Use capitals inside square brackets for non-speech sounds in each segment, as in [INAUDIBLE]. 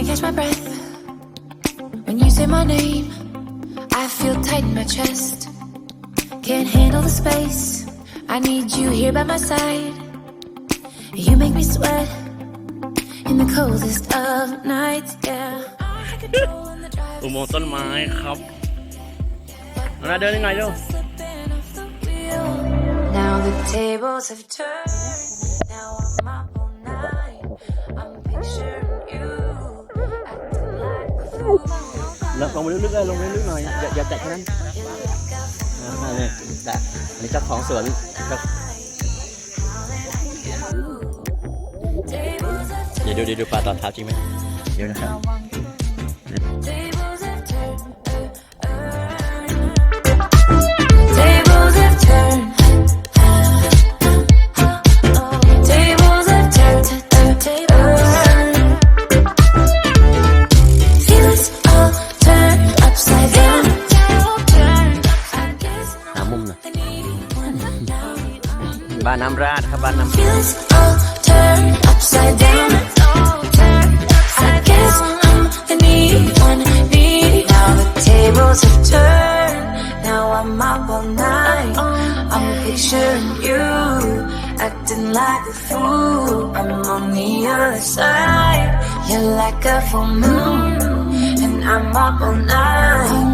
can't catch my breath. When you say my name, I feel tight in my chest. Can't handle the space. I need you here by my side. You make me sweat in the coldest of nights. Yeah. I had control in the driver's อุโมงค์ต้นไม้ครับมาเดินยังไงดู [LAUGHS] slipping off the wheel. Now the tables have turned. ลงลงไปลึกๆเลยลงไปลึกหน่อยอย่าอย่าแตะแค่นั้นอ่านี่แตะอันนี้เจ้าของสวนเดี๋ยวดูเดี๋ยวดูปลาตอนเท้าจริงไหมเดี๋ยวนะครับ บ้านน้ำราดครับบ้านน้ำ Feels all turned upside down. I guess I'm the needy one, needy. Now the tables have turned. Now I'm up all night. I'm picturing you acting like a fool. I'm on the other side. You're like a full moon, and I'm up all night,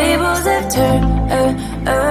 Tables have turned. Uh, uh.